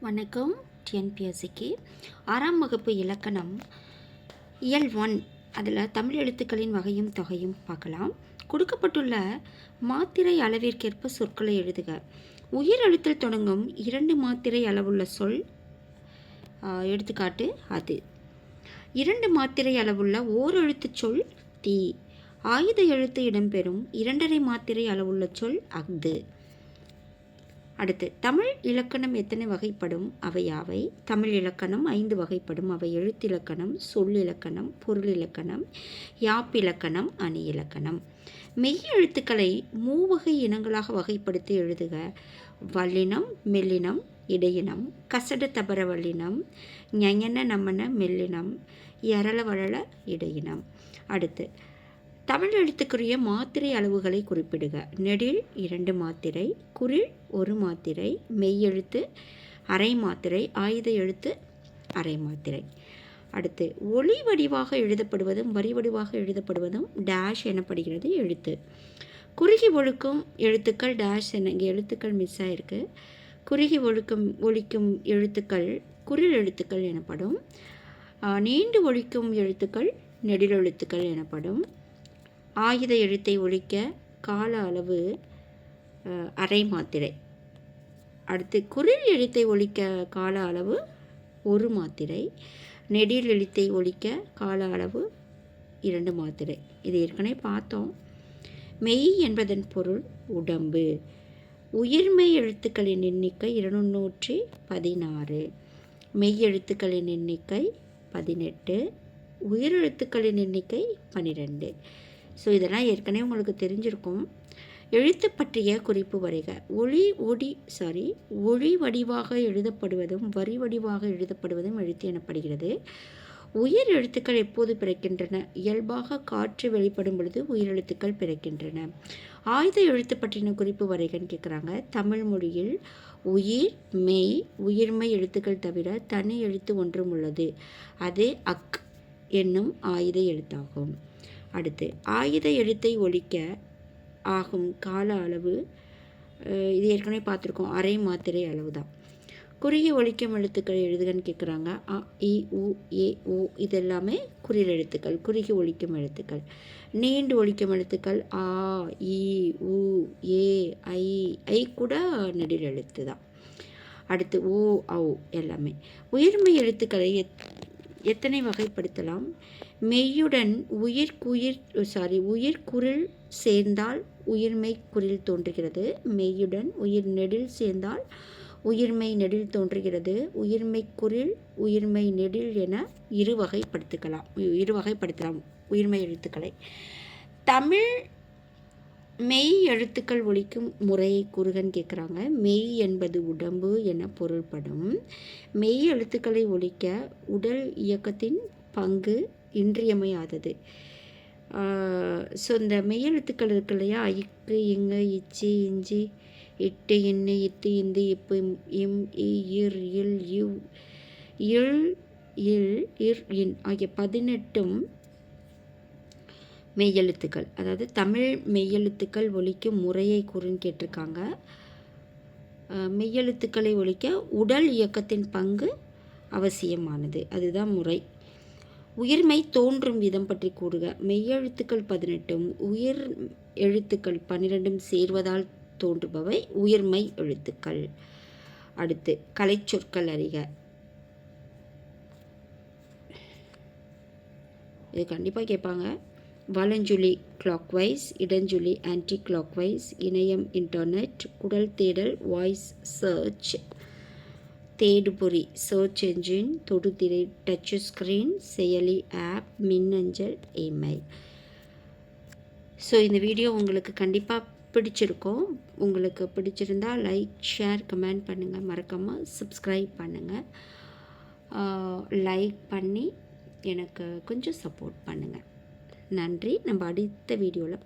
வணக்கம். டிஎன்பிஎஸ்சிக்கு ஆறாம் வகுப்பு இலக்கணம் இயல் ஒன். அதில் தமிழ் எழுத்துக்களின் வகையும் தொகையும் பார்க்கலாம். கொடுக்கப்பட்டுள்ள மாத்திரை அளவிற்கேற்ப சொற்களை எழுதுக. உயிர் எழுத்தில் தொடங்கும் இரண்டு மாத்திரை அளவுள்ள சொல் எடுத்துக்காட்டு அது. இரண்டு மாத்திரை அளவுள்ள ஓர் எழுத்துச் சொல் தீ. ஆயுத எழுத்து இடம்பெறும் இரண்டரை மாத்திரை அளவுள்ள சொல் அஃது. அடுத்து தமிழ் இலக்கணம் எத்தனை வகைப்படும்? அவை யாவை? தமிழ் இலக்கணம் ஐந்து வகைப்படும். அவை எழுத்திலக்கணம் சொல் இலக்கணம் பொருள் இலக்கணம் யாப்பிலக்கணம் அணி இலக்கணம். மெய் எழுத்துக்களை மூவகை இனங்களாக வகைப்படுத்தி எழுதுக. வல்லினம் மெல்லினம் இடையினம். கசட தபர வல்லினம் ஞயன நமன மெல்லினம் எரள வளள இடையினம். அடுத்து தமிழ் எழுத்துக்குரிய மாத்திரை அளவுகளை குறிப்பிடுக. நெடில் இரண்டு மாத்திரை குறில் ஒரு மாத்திரை மெய்யெழுத்து அரை மாத்திரை ஆயுத எழுத்து அரை மாத்திரை. அடுத்து ஒளி வடிவாக எழுதப்படுவதும் வரி வடிவாக எழுதப்படுவதும் டேஷ் எனப்படுகிறது எழுத்து. குறுகி ஒழுக்கும் எழுத்துக்கள் டேஷ் என இங்கே எழுத்துக்கள் மிஸ் ஆகிருக்கு குறுகி ஒழுக்கும் ஒழிக்கும் எழுத்துக்கள் குரில் எழுத்துக்கள் எனப்படும். நீண்டு ஒழிக்கும் எழுத்துக்கள் நெடில் எழுத்துக்கள் எனப்படும். ஆயுத எழுத்தை ஒழிக்க கால அளவு அரை மாத்திரை. அடுத்து குரில் எழுத்தை ஒழிக்க கால அளவு ஒரு மாத்திரை. நெடில் எழுத்தை ஒழிக்க கால அளவு இரண்டு மாத்திரை. இது ஏற்கனவே பார்த்தோம். மெய் என்பதன் பொருள் உடம்பு. உயிர்மெய் எழுத்துக்களின் எண்ணிக்கை இருநூற்றி பதினாறு. மெய் எழுத்துக்களின் எண்ணிக்கை பதினெட்டு. உயிரெழுத்துக்களின் எண்ணிக்கை பன்னிரெண்டு ஸோ இதெல்லாம் ஏற்கனவே உங்களுக்கு தெரிஞ்சிருக்கும். எழுத்து பற்றிய குறிப்பு வரைக. ஒளி ஒடி சாரி ஒளி வடிவாக எழுதப்படுவதும் வரி வடிவாக எழுதப்படுவதும் எழுத்து எனப்படுகிறது. உயிர் எழுத்துக்கள் எப்போது பிறக்கின்றன? இயல்பாக காற்று வெளிப்படும் பொழுது உயிரெழுத்துக்கள் பிறக்கின்றன. ஆயுத எழுத்து பற்றின குறிப்பு வரைகன்னு கேட்குறாங்க தமிழ் மொழியில் உயிர் மெய் உயிர்மெய் எழுத்துக்கள் தவிர தனி எழுத்து ஒன்றும் உள்ளது. அது அக் என்னும் ஆயுத எழுத்தாகும். அடுத்து ஆயுத எழுத்தை ஒழிக்க ஆகும் கால அளவு இது ஏற்கனவே பார்த்துருக்கோம். அரை மாத்திரை அளவு தான் குறுகிய ஒழிக்கும் எழுத்துக்கள் எழுதுகன்னு கேட்குறாங்க அ இ உ ஏ ஓ இதெல்லாமே குறில் எழுத்துக்கள் குறுகி ஒழிக்கும் எழுத்துக்கள். நீண்டு ஒழிக்கும் எழுத்துக்கள் ஆ இ உ ஏ ஐ ஐ கூட நெடில் எழுத்து தான் அடுத்து ஓ ஔ எல்லாமே. உயிர்மை எழுத்துக்களை எத் எத்தனை வகைப்படுத்தலாம்? மெய்யுடன் உயிர் குயிர் சாரி உயிர் குரில் சேர்ந்தால் உயிர்மெய் குரில் தோன்றுகிறது. மெய்யுடன் உயிர் நெடில் சேர்ந்தால் உயிர்மை நெடில் தோன்றுகிறது. உயிர்மை குரில் உயிர்மை நெடில் என இரு வகைப்படுத்திக்கலாம் இரு வகைப்படுத்தலாம் உயிர்மெய் எழுத்துக்களை. தமிழ் மெய் எழுத்துக்கள் ஒழிக்கும் முறையை கூறுகன்னு கேட்குறாங்க மெய் என்பது உடம்பு என பொருள்படும். மெய் எழுத்துக்களை ஒழிக்க உடல் இயக்கத்தின் பங்கு இன்றியமையாதது. ஸோ இந்த மெய் எழுத்துக்கள் இருக்கு இல்லையா? இக்கு இங்கு இச்சி இஞ்சி இட்டு இன்னு இத்து இந்து இப்பு இம் இ இர் இல் இவ் இல் இல் இர் இன் ஆகிய பதினெட்டும் மெய்யெழுத்துக்கள். அதாவது தமிழ் மெய்யெழுத்துக்கள் ஒழிக்கும் முறையை கூறுன்னு கேட்டிருக்காங்க. மெய்யெழுத்துக்களை ஒழிக்க உடல் இயக்கத்தின் பங்கு அவசியமானது. அதுதான் முறை. உயிர்மை தோன்றும் விதம் பற்றி கூறுக. மெய்யெழுத்துக்கள் பதினெட்டும் உயிர் எழுத்துக்கள் பன்னிரெண்டும் சேர்வதால் தோன்றுபவை உயிர்மை எழுத்துக்கள். அடுத்து கலைச்சொற்கள் அறிக. இது கண்டிப்பாக கேட்பாங்க. வலஞ்சுழி கிளாக்வைஸ் இடஞ்சுழி ஆன்டி கிளாக்வைஸ் இணையம் இன்டர்நெட் குடல் தேடல் வாய்ஸ் சர்ச் தேடுபொறி சர்ச் என்ஜின் தொடுதிரை டச் ஸ்க்ரீன் செயலி ஆப் மின்னஞ்சல் இமெயில் ஸோ இந்த வீடியோ உங்களுக்கு கண்டிப்பாக பிடிச்சிருக்கோம். உங்களுக்கு பிடிச்சிருந்தா லைக் ஷேர் கமெண்ட் பண்ணுங்கள் மறக்காமல் சப்ஸ்கிரைப் பண்ணுங்கள் லைக் பண்ணி எனக்கு கொஞ்சம் சப்போர்ட் பண்ணுங்கள் நன்றி. நம்ம அடுத்த வீடியோவில்